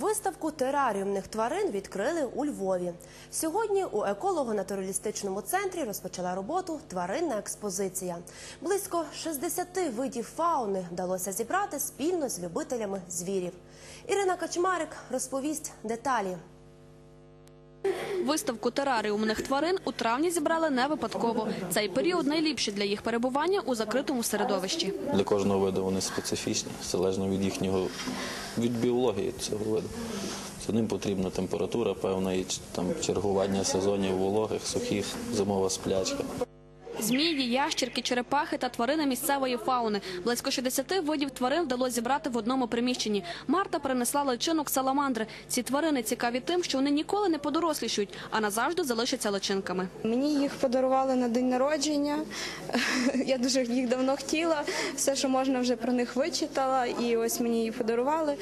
Виставку тераріумних тварин відкрили у Львові. Сьогодні у еколого-натуралістичному центрі розпочала роботу тваринна експозиція. Близько 60 видів фауни вдалося зібрати спільно з любителями звірів. Ірина Качмарик розповість деталі. Виставку тераріумних тварин у травні зібрали не випадково. Цей період найліпший для їх перебування у закритому середовищі. Для кожного виду вони специфічні, залежно від їхнього від біології цього виду. За ним потрібна температура, певна і там чергування сезонів вологих, сухих, зимова сплячка. Змії, ящірки, черепахи та тварини місцевої фауни. Близько 60 видів тварин вдалося зібрати в одному приміщенні. Марта принесла личинок саламандри. Ці тварини цікаві тим, що вони ніколи не подорослішують, а назавжди залишаться личинками. Мені їх подарували на день народження. Я дуже їх давно хотіла. Все, що можна, вже про них вичитала, і ось мені їх подарували.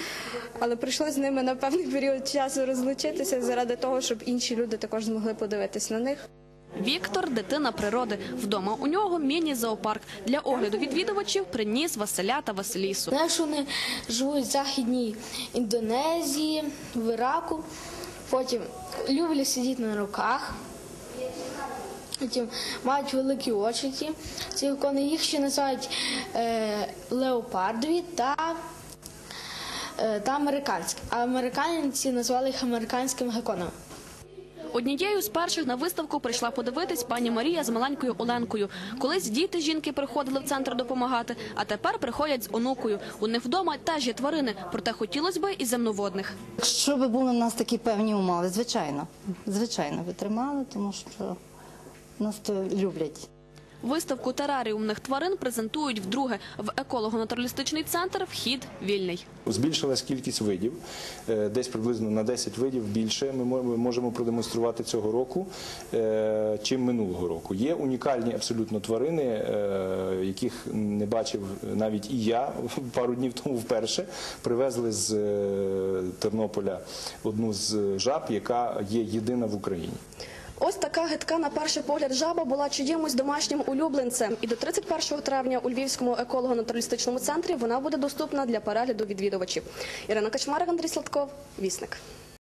Але прийшлося з ними на певний період часу розлучитися заради того, щоб інші люди також змогли подивитись на них. Віктор дитина природи. Вдома у нього міні-зоопарк. Для огляду відвідувачів приніс Василя та Василісу. Знаю, що вони живуть в Західній Індонезії, в Іраку. Потім люблять сидіти на руках. Потім мають великі очі. Ці кони їх ще називають е, леопардові та, е, та американські. А американці назвали їх американськими геконами. Однією з перших на виставку прийшла подивитись пані Марія з маленькою Оленкою. Колись діти жінки приходили в центр допомагати, а тепер приходять з онукою. У них вдома теж є тварини, проте хотілося б і земноводних. Якщо б були в нас такі певні умови, звичайно, звичайно, витримали, тому що нас то люблять. Виставку тераріумних тварин презентують вдруге. В еколого-натуралістичний центр вхід вільний. Збільшилась кількість видів, е, десь приблизно на 10 видів більше ми можемо продемонструвати цього року, е, чим минулого року. Є унікальні абсолютно тварини, е, яких не бачив навіть і я пару днів тому вперше. Привезли з Тернополя одну з жаб, яка є єдина в Україні. Ось така гидка на перший погляд жаба була чиїмось домашнім улюбленцем. І до 31 травня у Львівському еколого-натуралістичному центрі вона буде доступна для перегляду відвідувачів. Ірина Качмарик, Андрій Сладков, Вісник.